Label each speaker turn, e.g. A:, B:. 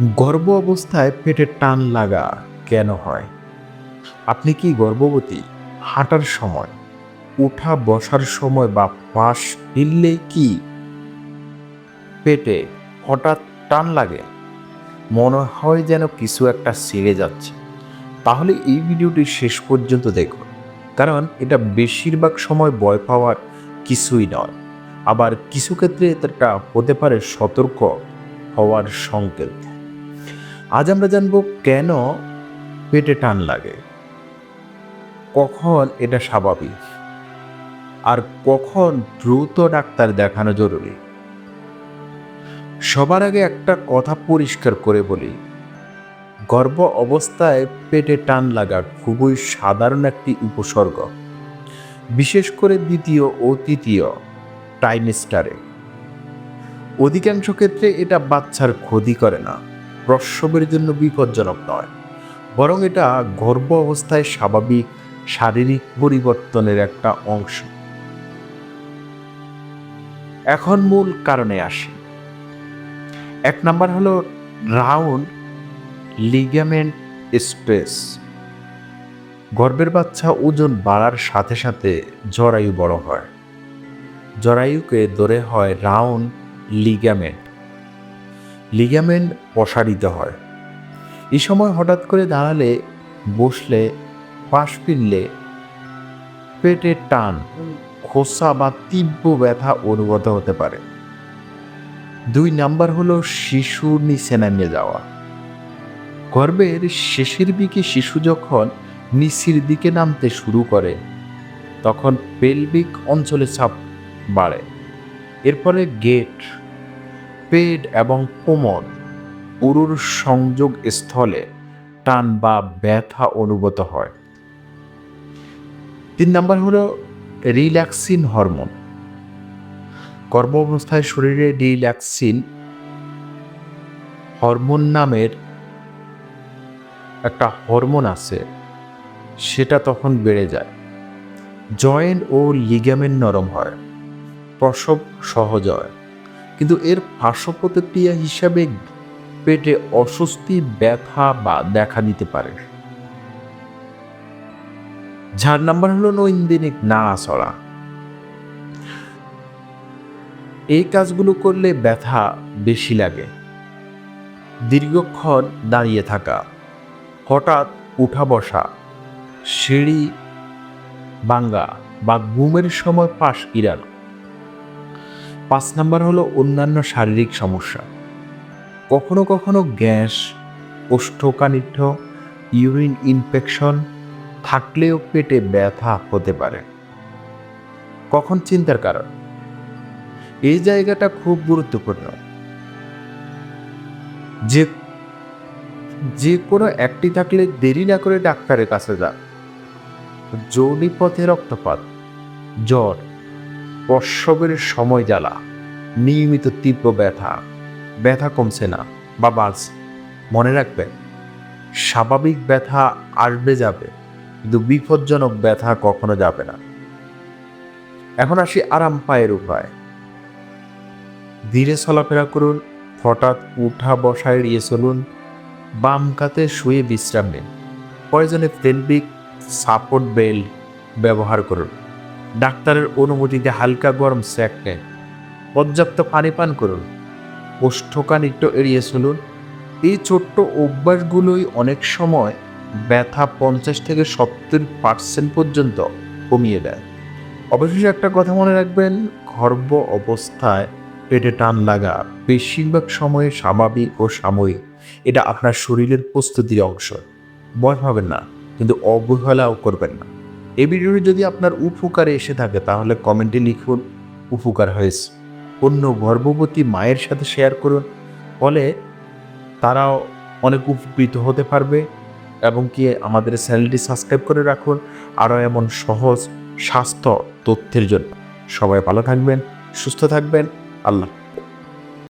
A: গর্ভ অবস্থায় পেটে টান লাগা কেন হয়? আপনি কি গর্ভবতী? হাঁটার সময় ওঠা বসার সময় বা পাশ ফিরলে কি? পেটে হঠাৎ টান লাগে? মনে হয় যেন কিছু একটা ছেড়ে যাচ্ছে। তাহলে এই ভিডিওটি শেষ পর্যন্ত দেখুন। কারণ এটা বেশিরভাগ সময় ভয় পাওয়ার কিছুই নয়। আবার কিছু ক্ষেত্রে এটা হতে পারে সতর্ক হওয়ার সংকেত। আজ আমরা জানব কেন পেটে টান লাগে। কখন এটা স্বাভাবিক? আর কখন দ্রুত ডাক্তার দেখানো জরুরি? সবার আগে একটা কথা পরিষ্কার করে বলি। গর্ভ অবস্থায় পেটে টান লাগা খুবই সাধারণ একটি উপসর্গ। বিশেষ করে দ্বিতীয় ও তৃতীয় ট্রাইমেস্টারে অধিকাংশ ক্ষেত্রে এটা বাচ্চার ক্ষতি করে না। প্রসবের জন্য বিপজ্জনক নয়। বরং এটা গর্ভ অবস্থায় স্বাভাবিক শারীরিক পরিবর্তনের একটা অংশ। এখন মূল কারণে আসি। এক নাম্বার হলো রাউন্ড লিগামেন্ট স্ট্রেস। গর্ভের বাচ্চা ওজন বাড়ার সাথে সাথে জরায়ু বড় হয়। জরায়ুকে ধরে হয় রাউন্ড লিগামেন্ট। লিগামেন্ট প্রসারিত হয়। এই সময় হঠাৎ করে দাঁড়ালে, বসলে, পাশ ফিরলে, পেটের টান, খোসা বা তীব্র ব্যথা অনুগত হতে পারে। দুই নাম্বার হলো শিশুর নিচে নামিয়ে যাওয়া। গর্ভের শেষের দিকে শিশু যখন নিচের দিকে নামতে শুরু করে, তখন পেলভিক অঞ্চলে চাপ বাড়ে। এরপরে গেট পেট এবং কোমর উরুর সংযোগ স্থলে টান বা ব্যথা অনুভূত হয়। তিন নাম্বার হলো রিল্যাক্সিন হরমোন। গর্ভ অবস্থায় শরীরে রিল্যাক্সিন হরমোন নামের একটা হরমোন আছে, সেটা তখন বেড়ে যায়। জয়েন্ট ও লিগামেন্ট নরম হয়, প্রসব সহজ হয়। কিন্তু এর পার্শ্ব প্রতিক্রিয়া হিসাবে পেটে অস্বস্তি, ব্যথা বা দেখা দিতে পারে। চার নাম্বার হলো নৈন্দিনিক না চড়া এই কাজগুলো করলে ব্যথা বেশি লাগে। দীর্ঘক্ষণ দাঁড়িয়ে থাকা, হঠাৎ উঠা বসা, সিঁড়ি বাঙ্গা বা ঘুমের সময় পাশ ইরানো পাঁচ নাম্বার হলো অন্যান্য শারীরিক সমস্যা। কখনো কখনো গ্যাস, কোষ্ঠকাঠিন্য, ইউরিন ইনফেকশন থাকলেও পেটে ব্যথা হতে পারে। কখন চিন্তার কারণ? এই জায়গাটা খুব গুরুত্বপূর্ণ। যে যে কোনো একটি থাকলে দেরি না করে ডাক্তারের কাছে যান। যৌনি পথে রক্তপাত, জ্বর প্রসবের সময় জ্বালা, নিয়মিত তীব্র ব্যথা ব্যথা কমছে না। বা বাড়ছে মনে রাখবেন স্বাভাবিক ব্যথা আসবে যাবে, কিন্তু বিপজ্জনক ব্যথা কখনো যাবে না। এখন আসি আরাম পায়ের উপায়। ধীরে চলাফেরা করুন, হঠাৎ উঠা বসা এড়িয়ে চলুন, বাম কাতে শুয়ে বিশ্রাম নিন। প্রয়োজনে পেলভিক সাপোর্ট বেল্ট ব্যবহার করুন। ডাক্তারের অনুমতিতে হালকা গরম স্যাক নেয়। পর্যাপ্ত পানি পান করুন। কোষ্ঠকাঠিন্য এড়িয়ে চলুন। এই ছোট্ট অভ্যাসগুলোই অনেক সময় ব্যথা পঞ্চাশ থেকে সত্তর পার্সেন্ট পর্যন্ত কমিয়ে দেয়। অবশেষে একটা কথা মনে রাখবেন, গর্ভ অবস্থায় পেটে টান লাগা বেশিরভাগ সময়ে স্বাভাবিক ও সাময়িক। এটা আপনার শরীরের প্রস্তুতির অংশ। ভয় পাবেন না, কিন্তু অবহেলাও করবেন না। এই ভিডিওটি যদি আপনার উপকারে এসে থাকে, তাহলে কমেন্টে লিখুন, উপকার হয়েছে। অন্য গর্ভবতী মায়ের সাথে শেয়ার করুন, ফলে তারাও অনেক উপকৃত হতে পারবে এবং কি আমাদের চ্যানেলটি সাবস্ক্রাইব করে রাখুন। আরও এমন সহজ, স্বাস্থ্য তথ্যের জন্য। সবাই ভালো থাকবেন, সুস্থ থাকবেন। আল্লাহ